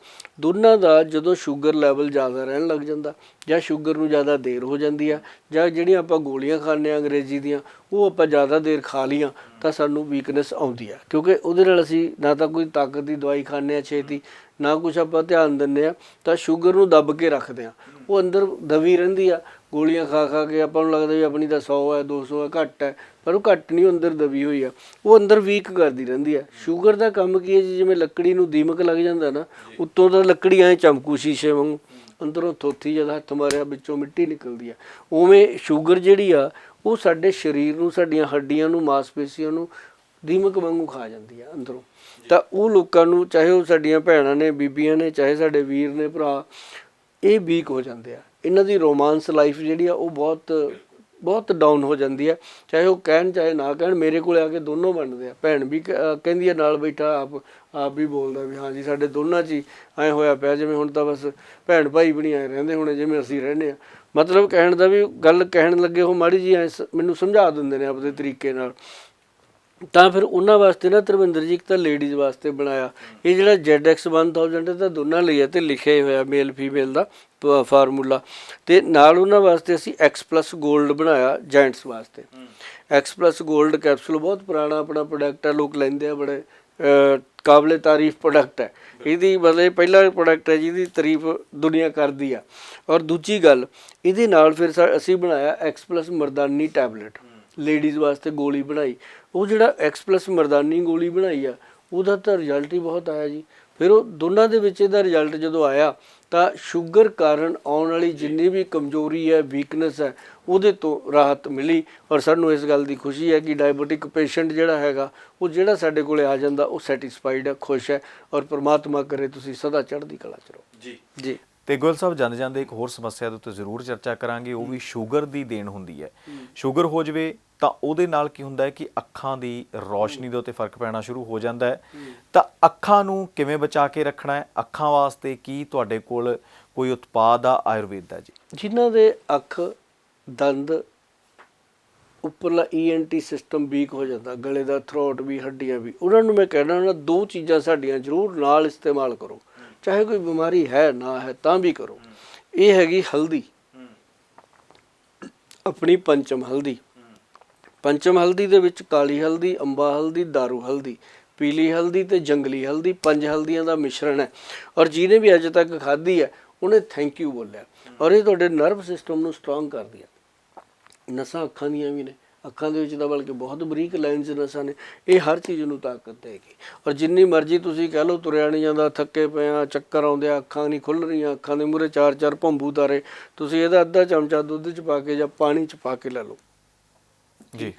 ਦੋਨਾਂ ਦਾ ਜਦੋਂ ਸ਼ੂਗਰ ਲੈਵਲ ਜ਼ਿਆਦਾ ਰਹਿਣ ਲੱਗ ਜਾਂਦਾ, ਜਾਂ ਸ਼ੂਗਰ ਨੂੰ ਜ਼ਿਆਦਾ ਦੇਰ ਹੋ ਜਾਂਦੀ ਆ, ਜਾਂ ਜਿਹੜੀਆਂ ਆਪਾਂ ਗੋਲੀਆਂ ਖਾਂਦੇ ਆ ਅੰਗਰੇਜ਼ੀ ਦੀਆਂ, ਉਹ ਆਪਾਂ ਜ਼ਿਆਦਾ ਦੇਰ ਖਾ ਲੀਆਂ ਤਾਂ ਸਾਨੂੰ ਵੀਕਨੈਸ ਆਉਂਦੀ ਆ। ਕਿਉਂਕਿ ਉਹਦੇ ਨਾਲ ਅਸੀਂ ਨਾ ਤਾਂ ਕੋਈ ਤਾਕਤ ਦੀ ਦਵਾਈ ਖਾਂਦੇ ਆ ਛੇਤੀ, ਨਾ ਕੁਝ ਆਪਾਂ ਧਿਆਨ ਦਿੰਦੇ ਆ, ਤਾਂ ਸ਼ੂਗਰ ਨੂੰ ਦੱਬ ਕੇ ਰੱਖਦੇ ਆ। ਉਹ ਅੰਦਰ ਦਵੀ ਰਹਿੰਦੀ ਆ ਗੋਲੀਆਂ ਖਾ ਖਾ ਕੇ ਆਪਾਂ ਨੂੰ ਲੱਗਦਾ ਵੀ ਆਪਣੀ ਤਾਂ 100 ਹੈ 200 ਹੈ ਘੱਟ ਹੈ ਪਰ ਉਹ ਘੱਟ ਨਹੀਂ ਅੰਦਰ ਦਬੀ ਹੋਈ ਆ ਉਹ ਅੰਦਰ ਵੀਕ ਕਰਦੀ ਰਹਿੰਦੀ ਆ ਸ਼ੂਗਰ ਦਾ ਕੰਮ ਕੀ ਹੈ ਜੀ? ਜਿਵੇਂ ਲੱਕੜੀ ਨੂੰ ਦੀਮਕ ਲੱਗ ਜਾਂਦਾ ਨਾ ਉੱਤੋਂ ਤਾਂ ਲੱਕੜੀ ਐ ਚਮਕੂ ਸ਼ੀਸ਼ੇ ਵਾਂਗੂ। ਅੰਦਰੋਂ ਥੋਥੀ ਜਦ ਹੱਥ ਮਾਰਿਆ ਵਿੱਚੋਂ ਮਿੱਟੀ ਨਿਕਲਦੀ ਆ ਉਵੇਂ ਸ਼ੂਗਰ ਜਿਹੜੀ ਆ ਉਹ ਸਾਡੇ ਸਰੀਰ ਨੂੰ ਸਾਡੀਆਂ ਹੱਡੀਆਂ ਨੂੰ ਮਾਸਪੇਸ਼ੀਆਂ ਨੂੰ ਦੀਮਕ ਵਾਂਗੂ ਖਾ ਜਾਂਦੀ ਆ ਅੰਦਰੋਂ। ਤਾਂ ਉਹ ਲੋਕਾਂ ਨੂੰ ਚਾਹੇ ਉਹ ਸਾਡੀਆਂ ਭੈਣਾਂ ਨੇ ਬੀਬੀਆਂ ਨੇ ਚਾਹੇ ਸਾਡੇ ਵੀਰ ਨੇ ਭਰਾ ਇਹ ਵੀਕ ਹੋ ਜਾਂਦੇ ਆ। ਇਹਨਾਂ ਦੀ ਰੋਮਾਂਸ ਲਾਈਫ ਜਿਹੜੀ ਆ ਉਹ ਬਹੁਤ ਬਹੁਤ ਡਾਊਨ ਹੋ ਜਾਂਦੀ ਹੈ ਚਾਹੇ ਉਹ ਕਹਿਣ, ਚਾਹੇ ਨਾ ਕਹਿਣ, ਮੇਰੇ ਕੋਲ ਆ ਕੇ ਦੋਨੋਂ ਬਣਦੇ ਆ। ਭੈਣ ਵੀ ਕ- ਕਹਿੰਦੀ ਆ ਨਾਲ ਬੈਠਾ, ਆਪ ਆਪ ਵੀ ਬੋਲਦਾ ਵੀ ਹਾਂਜੀ ਸਾਡੇ ਦੋਨਾਂ 'ਚ ਹੀ ਐ ਹੋਇਆ ਪਿਆ, ਜਿਵੇਂ ਹੁਣ ਤਾਂ ਬਸ ਭੈਣ ਭਾਈ ਵੀ ਨਹੀਂ ਆਏ ਰਹਿੰਦੇ ਹੋਣੇ, ਜਿਵੇਂ ਅਸੀਂ ਰਹਿੰਦੇ ਆ। ਮਤਲਬ ਕਹਿਣ ਦਾ ਵੀ, ਗੱਲ ਕਹਿਣ ਲੱਗੇ ਉਹ ਮਾੜੀ ਜੀ ਐਂ ਸ- ਮੈਨੂੰ ਸਮਝਾ ਦਿੰਦੇ ਨੇ ਆਪਦੇ ਤਰੀਕੇ ਨਾਲ। ਤਾਂ ਫਿਰ ਉਹਨਾਂ ਵਾਸਤੇ ਨਾ ਧਰਮਿੰਦਰ ਜੀ ਇੱਕ ਤਾਂ ਲੇਡੀਜ਼ ਵਾਸਤੇ ਬਣਾਇਆ। ਇਹ ਜਿਹੜਾ ZX 1000 ਹੈ ਤਾਂ ਦੋਨਾਂ ਲਈ ਹੈ ਤੇ ਲਿਖਿਆ ਹੀ ਹੋਇਆ ਮੇਲ ਫੀਮੇਲ ਦਾ ਫਾਰਮੂਲਾ। ਤੇ ਨਾਲ ਉਹਨਾਂ ਵਾਸਤੇ ਅਸੀਂ X+ 골ਡ ਬਣਾਇਆ ਜੈਂਟਸ ਵਾਸਤੇ। X+ 골ਡ ਕੈਪਸੂਲ ਬਹੁਤ ਪੁਰਾਣਾ ਆਪਣਾ ਪ੍ਰੋਡਕਟ ਹੈ ਲੋਕ ਲੈਂਦੇ ਆ ਬੜੇ ਕਾਬਲੇ ਤਾਰੀਫ ਪ੍ਰੋਡਕਟ ਹੈ। ਇਹਦੀ ਮਤਲਬ ਇਹ ਪਹਿਲਾ ਪ੍ਰੋਡਕਟ ਹੈ ਜਿਹਦੀ ਤਾਰੀਫ ਦੁਨੀਆ ਕਰਦੀ ਆ। ਔਰ ਦੂਜੀ ਗੱਲ, ਇਹਦੇ ਨਾਲ ਫਿਰ ਅਸੀਂ ਬਣਾਇਆ X+ ਮਰਦਾਨੀ ਟੈਬਲੇਟ ਲੇਡੀਜ਼ ਵਾਸਤੇ ਗੋਲੀ ਬਣਾਈ। ਉਹ ਜਿਹੜਾ X+ ਮਰਦਾਨੀ ਗੋਲੀ ਬਣਾਈ ਆ ਉਹਦਾ ਤਾਂ ਰਿਜ਼ਲਟ ਹੀ ਬਹੁਤ ਆਇਆ ਜੀ। ਫਿਰ ਉਹ ਦੋਨਾਂ ਦੇ ਵਿੱਚ ਇਹਦਾ ਰਿਜ਼ਲਟ ਜਦੋਂ ਆਇਆ ਤਾਂ ਸ਼ੂਗਰ ਕਾਰਨ ਆਉਣ ਵਾਲੀ ਜਿੰਨੀ ਵੀ ਕਮਜ਼ੋਰੀ ਹੈ ਵੀਕਨੈਸ ਹੈ ਉਹਦੇ ਤੋਂ ਰਾਹਤ ਮਿਲੀ ਔਰ ਸਾਨੂੰ ਇਸ ਗੱਲ ਦੀ ਖੁਸ਼ੀ ਹੈ ਕਿ ਡਾਇਬੀਟਿਕ ਪੇਸ਼ੈਂਟ ਜਿਹੜਾ ਹੈਗਾ ਉਹ ਜਿਹੜਾ ਸਾਡੇ ਕੋਲੇ ਆ ਜਾਂਦਾ ਉਹ ਸੈਟੀਸਫਾਈਡ ਹੈ ਖੁਸ਼ ਹੈ ਔਰ ਪ੍ਰਮਾਤਮਾ ਕਰੇ ਤੁਸੀਂ ਸਦਾ ਚੜ੍ਹਦੀ ਕਲਾ ਚ ਰਹੋ। ਜੀ। ਜੀ। ਤੇ ਗੁਲ ਸਾਹਿਬ ਜਾਂਦੇ ਜਾਂਦੇ ਇੱਕ ਹੋਰ ਸਮੱਸਿਆ ਦੇ ਉੱਤੇ ਜ਼ਰੂਰ ਚਰਚਾ ਕਰਾਂਗੇ ਉਹ ਵੀ ਸ਼ੂਗਰ ਦੀ ਦੇਣ ਹੁੰਦੀ ਹੈ। ਸ਼ੂਗਰ ਹੋ ਜਵੇ ਤਾਂ ਉਹਦੇ ਨਾਲ ਕੀ ਹੁੰਦਾ ਹੈ ਕਿ ਅੱਖਾਂ ਦੀ ਰੌਸ਼ਨੀ ਦੇ ਉੱਤੇ ਫ਼ਰਕ ਪੈਣਾ ਸ਼ੁਰੂ ਹੋ ਜਾਂਦਾ ਹੈ। ਤਾਂ ਅੱਖਾਂ ਨੂੰ ਕਿਵੇਂ ਬਚਾ ਕੇ ਰੱਖਣਾ ਹੈ? ਅੱਖਾਂ ਵਾਸਤੇ ਕੀ ਤੁਹਾਡੇ ਕੋਲ ਕੋਈ ਉਤਪਾਦ ਆ ਆਯੁਰਵੇਦ ਦਾ ਜੀ? ਜਿਨ੍ਹਾਂ ਦੇ ਅੱਖ ਦੰਦ ਉੱਪਰਲਾ ਈਐਨਟੀ ਸਿਸਟਮ ਵੀਕ ਹੋ ਜਾਂਦਾ ਗਲੇ ਦਾ ਥਰੋਟ ਵੀ ਹੱਡੀਆਂ ਵੀ ਉਹਨਾਂ ਨੂੰ ਮੈਂ ਕਹਿਣਾ ਉਹਨਾਂ ਦੋ ਚੀਜ਼ਾਂ ਸਾਡੀਆਂ ਜ਼ਰੂਰ ਨਾਲ ਇਸਤੇਮਾਲ ਕਰੋ। ਚਾਹੇ ਕੋਈ ਬਿਮਾਰੀ ਹੈ, ਨਾ ਹੈ, ਤਾਂ ਵੀ ਕਰੋ। ਇਹ ਹੈਗੀ ਹਲਦੀ। ਆਪਣੀ ਪੰਚਮ ਹਲਦੀ। ਪੰਚਮ ਹਲਦੀ ਦੇ ਵਿੱਚ ਕਾਲੀ ਹਲਦੀ, ਅੰਬਾ ਹਲਦੀ, ਦਾਰੂ ਹਲਦੀ, ਪੀਲੀ ਹਲਦੀ ਤੇ ਜੰਗਲੀ ਹਲਦੀ, ਪੰਜ ਹਲਦੀਆਂ ਦਾ ਮਿਸ਼ਰਣ ਹੈ। ਔਰ ਜਿਹਨੇ ਵੀ ਅਜੇ ਤੱਕ ਖਾਧੀ ਹੈ, ਉਹਨੇ ਥੈਂਕ ਯੂ ਬੋਲਿਆ। ਔਰ ਇਹ ਤੁਹਾਡੇ ਨਰਵ ਸਿਸਟਮ ਨੂੰ ਸਟਰੋਂਗ ਕਰਦੀ ਹੈ। ਨਸਾਂ ਅੱਖਾਂ ਦੀਆਂ ਵੀ ਨੇ। ਅੱਖਾਂ ਦੇ ਵਿੱਚ ਤਾਂ ਬਲਕਿ ਬਹੁਤ ਬਰੀਕ ਲਾਈਨਸ ਨਸਾਂ ਨੇ ਇਹ ਹਰ ਚੀਜ਼ ਨੂੰ ਤਾਕਤ ਦੇਗੀ। ਔਰ ਜਿੰਨੀ ਮਰਜ਼ੀ ਤੁਸੀਂ ਕਹਿ ਲਓ ਤੁਰਿਆ ਨਹੀਂ ਜਾਂਦਾ ਥੱਕੇ ਪਏ ਆ ਚੱਕਰ ਆਉਂਦੇ ਆ ਅੱਖਾਂ ਨਹੀਂ ਖੁੱਲ ਰਹੀਆਂ ਅੱਖਾਂ ਦੇ ਮੂਰੇ ਚਾਰ ਚਾਰ ਭੰਬੂ ਤਾਰੇ ਤੁਸੀਂ ਇਹਦਾ ਅੱਧਾ ਚਮਚਾ ਦੁੱਧ ਚ ਪਾ ਕੇ ਜਾਂ ਪਾਣੀ ਚ ਪਾ ਕੇ ਲੈ ਲਓ। ਜੀ।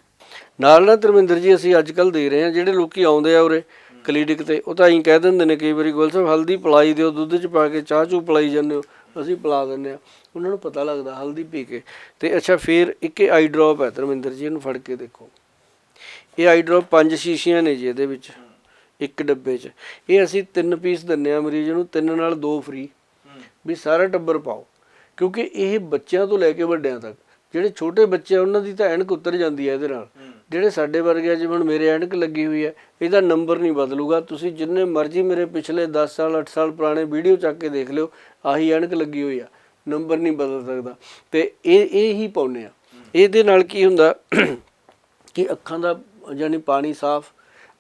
ਨਾਲ ਨਾਲ ਧਰਮਿੰਦਰ ਜੀ ਅਸੀਂ ਅੱਜ ਕੱਲ ਦੇ ਰਹੇ ਹਾਂ ਜਿਹੜੇ ਲੋਕੀ ਆਉਂਦੇ ਆ ਉਰੇ ਕਲੀਨਿਕ ਤੇ ਉਹ ਤਾਂ ਐਂ ਕਹਿ ਦਿੰਦੇ ਨੇ ਕਈ ਵਾਰੀ ਗੋਲ ਸਾਹਿਬ ਹਲਦੀ ਪਲਾਈ ਦਿਓ ਦੁੱਧ ਚ ਪਾ ਕੇ ਚਾਹ ਚੂ ਪਲਾਈ ਜਾਂਦੇ ਹੋ। ਅਸੀਂ ਪਿਲਾ ਦਿੰਦੇ ਆ ਉਹਨਾਂ ਨੂੰ ਪਤਾ ਲੱਗਦਾ ਹਲਦੀ ਪੀ ਕੇ। ਤੇ ਅੱਛਾ, ਫਿਰ ਇੱਕ ਆਈ ਡ੍ਰੌਪ ਹੈ ਧਰਮਿੰਦਰ ਜੀ, ਇਹਨੂੰ ਫੜ ਕੇ ਦੇਖੋ। ਇਹ ਆਈ ਡ੍ਰੌਪ ਪੰਜ ਸ਼ੀਸ਼ੀਆਂ ਨੇ ਜੀ ਇਹਦੇ ਵਿੱਚ, ਇੱਕ ਡੱਬੇ 'ਚ। ਇਹ ਅਸੀਂ ਤਿੰਨ ਪੀਸ ਦਿੰਨੇ ਆ ਮਰੀਜ਼ ਨੂੰ, ਤਿੰਨ ਨਾਲ ਦੋ ਫ੍ਰੀ ਵੀ ਸਾਰਾ ਟੱਬਰ ਪਾਓ। ਕਿਉਂਕਿ ਇਹ ਬੱਚਿਆਂ ਤੋਂ ਲੈ ਕੇ ਵੱਡਿਆਂ ਤੱਕ। ਜਿਹੜੇ ਛੋਟੇ ਬੱਚੇ ਆ, ਉਹਨਾਂ ਦੀ ਤਾਂ ਐਨਕ ਉਤਰ ਜਾਂਦੀ ਹੈ ਇਹਦੇ ਨਾਲ। ਜਿਹੜੇ ਸਾਡੇ ਵਰਗੇ ਆ, ਜਿਵੇਂ ਹੁਣ ਮੇਰੇ ਐਨਕ ਲੱਗੀ ਹੋਈ ਹੈ ਇਹਦਾ ਨੰਬਰ ਨਹੀਂ ਬਦਲੂਗਾ। ਤੁਸੀਂ ਜਿੰਨੇ ਮਰਜ਼ੀ ਮੇਰੇ ਪਿਛਲੇ 10 ਸਾਲ 8 ਸਾਲ ਪੁਰਾਣੇ ਵੀਡੀਓ ਚੱਕ ਕੇ ਦੇਖ ਲਿਓ ਆਹੀ ਐਨਕ ਲੱਗੀ ਹੋਈ ਆ। ਨੰਬਰ ਨਹੀਂ ਬਦਲ ਸਕਦਾ। ਤੇ ਇਹ ਇਹ ਹੀ ਪਾਉਨੇ ਆ। ਇਹਦੇ ਨਾਲ ਕੀ ਹੁੰਦਾ ਕਿ ਅੱਖਾਂ ਦਾ ਯਾਨੀ ਪਾਣੀ ਸਾਫ਼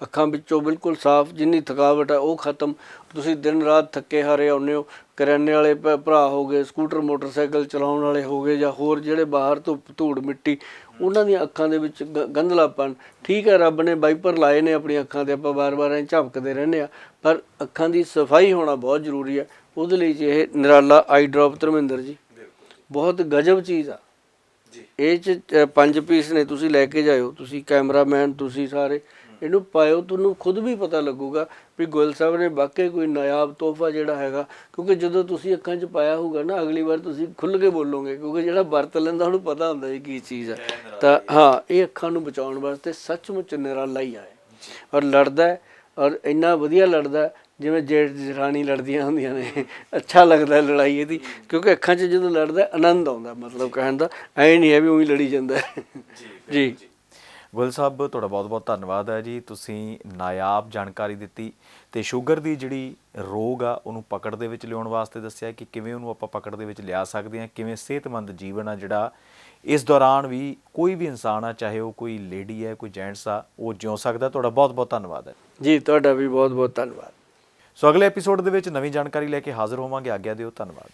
ਅੱਖਾਂ ਵਿੱਚੋਂ ਬਿਲਕੁਲ ਸਾਫ਼ ਜਿੰਨੀ ਥਕਾਵਟ ਹੈ ਉਹ ਖਤਮ। ਤੁਸੀਂ ਦਿਨ ਰਾਤ ਥੱਕੇ ਹਾਰੇ ਆਉਂਦੇ ਹੋ ਕਰਿਆਨੇ ਵਾਲੇ ਭ- ਭਰਾ ਹੋ ਗਏ ਸਕੂਟਰ ਮੋਟਰਸਾਈਕਲ ਚਲਾਉਣ ਵਾਲੇ ਹੋ ਗਏ ਜਾਂ ਹੋਰ ਜਿਹੜੇ ਬਾਹਰ ਤੋਂ ਧੂੜ ਮਿੱਟੀ ਉਹਨਾਂ ਦੀਆਂ ਅੱਖਾਂ ਦੇ ਵਿੱਚ ਗੰਧਲਾਪਨ ਠੀਕ ਹੈ ਰੱਬ ਨੇ ਵਾਈਪਰ ਲਾਏ ਨੇ ਆਪਣੀਆਂ ਅੱਖਾਂ ਤੇ ਆਪਾਂ ਬਾਰ-ਬਾਰ ਐਂ ਝਪਕਦੇ ਰਹਿੰਦੇ ਆ ਪਰ ਅੱਖਾਂ ਦੀ ਸਫ਼ਾਈ ਹੋਣਾ ਬਹੁਤ ਜ਼ਰੂਰੀ ਹੈ। ਉਹਦੇ ਲਈ ਜੀ ਇਹ ਨਿਰਾਲਾ ਆਈ ਡ੍ਰੌਪ ਧਰਮਿੰਦਰ ਜੀ। ਬਹੁਤ ਗਜਬ ਚੀਜ਼ ਆ। ਇਹ ਚ ਪੰਜ ਪੀਸ ਨੇ ਤੁਸੀਂ ਲੈ ਕੇ ਜਾਇਓ। ਤੁਸੀਂ ਕੈਮਰਾਮੈਨ ਤੁਸੀਂ ਸਾਰੇ। ਇਹਨੂੰ ਪਾਇਓ ਤੁਹਾਨੂੰ ਖੁਦ ਵੀ ਪਤਾ ਲੱਗੂਗਾ ਵੀ ਗੋਇਲ ਸਾਹਿਬ ਨੇ ਵਾਕਈ ਕੋਈ ਨਾਇਆਬ ਤੋਹਫਾ ਜਿਹੜਾ ਹੈਗਾ ਕਿਉਂਕਿ ਜਦੋਂ ਤੁਸੀਂ ਅੱਖਾਂ 'ਚ ਪਾਇਆ ਹੋਊਗਾ ਨਾ ਅਗਲੀ ਵਾਰ ਤੁਸੀਂ ਖੁੱਲ ਕੇ ਬੋਲੋਗੇ ਕਿਉਂਕਿ ਜਿਹੜਾ ਵਰਤ ਲੈਂਦਾ ਉਹਨੂੰ ਪਤਾ ਹੁੰਦਾ ਇਹ ਕੀ ਚੀਜ਼ ਹੈ। ਤਾਂ ਹਾਂ ਇਹ ਅੱਖਾਂ ਨੂੰ ਬਚਾਉਣ ਵਾਸਤੇ ਸੱਚਮੁੱਚ ਨਿਰਾਲਾ ਹੀ ਆਏ। ਔਰ ਲੜਦਾ ਔਰ ਇੰਨਾ ਵਧੀਆ ਲੜਦਾ ਜਿਵੇਂ ਜੇਠ ਜਠਾਣੀ ਲੜਦੀਆਂ ਹੁੰਦੀਆਂ ਨੇ। ਅੱਛਾ ਲੱਗਦਾ ਲੜਾਈ ਇਹਦੀ ਕਿਉਂਕਿ ਅੱਖਾਂ 'ਚ ਜਦੋਂ ਲੜਦਾ ਆਨੰਦ ਆਉਂਦਾ ਮਤਲਬ ਕਹਿਣ ਦਾ ਐ ਨਹੀਂ ਹੈ ਵੀ ਉਹੀ ਲੜੀ ਜਾਂਦਾ। ਜੀ। ਗੁਲ ਸਾਹਿਬ ਤੁਹਾਡਾ ਬਹੁਤ-ਬਹੁਤ ਧੰਨਵਾਦ ਹੈ ਜੀ। ਤੁਸੀਂ ਨਾਇਆਬ ਜਾਣਕਾਰੀ ਦਿੱਤੀ ਤੇ ਸ਼ੂਗਰ ਦੀ ਜਿਹੜੀ ਰੋਗ ਆ ਉਹਨੂੰ ਪਕੜ ਦੇ ਵਿੱਚ ਲਿਆਉਣ ਵਾਸਤੇ ਦੱਸਿਆ ਕਿ ਕਿਵੇਂ ਉਹਨੂੰ ਆਪਾਂ ਪਕੜ ਦੇ ਵਿੱਚ ਲਿਆ ਸਕਦੇ ਹਾਂ ਕਿਵੇਂ ਸਿਹਤਮੰਦ ਜੀਵਨ ਆ ਜਿਹੜਾ ਇਸ ਦੌਰਾਨ ਵੀ ਕੋਈ ਵੀ ਇਨਸਾਨ ਆ ਚਾਹੇ ਉਹ ਕੋਈ ਲੇਡੀ ਹੈ ਕੋਈ ਜੈਂਟਸ ਆ ਉਹ ਜਿਉ ਸਕਦਾ। ਤੁਹਾਡਾ ਬਹੁਤ-ਬਹੁਤ ਧੰਨਵਾਦ ਹੈ। ਜੀ ਤੁਹਾਡਾ ਵੀ ਬਹੁਤ ਬਹੁਤ ਧੰਨਵਾਦ। ਸੋ ਅਗਲੇ ਐਪੀਸੋਡ ਦੇ ਵਿੱਚ ਨਵੀਂ ਜਾਣਕਾਰੀ ਲੈ ਕੇ ਹਾਜ਼ਰ ਹੋਵਾਂਗੇ। ਆਗਿਆ ਦਿਓ। ਧੰਨਵਾਦ।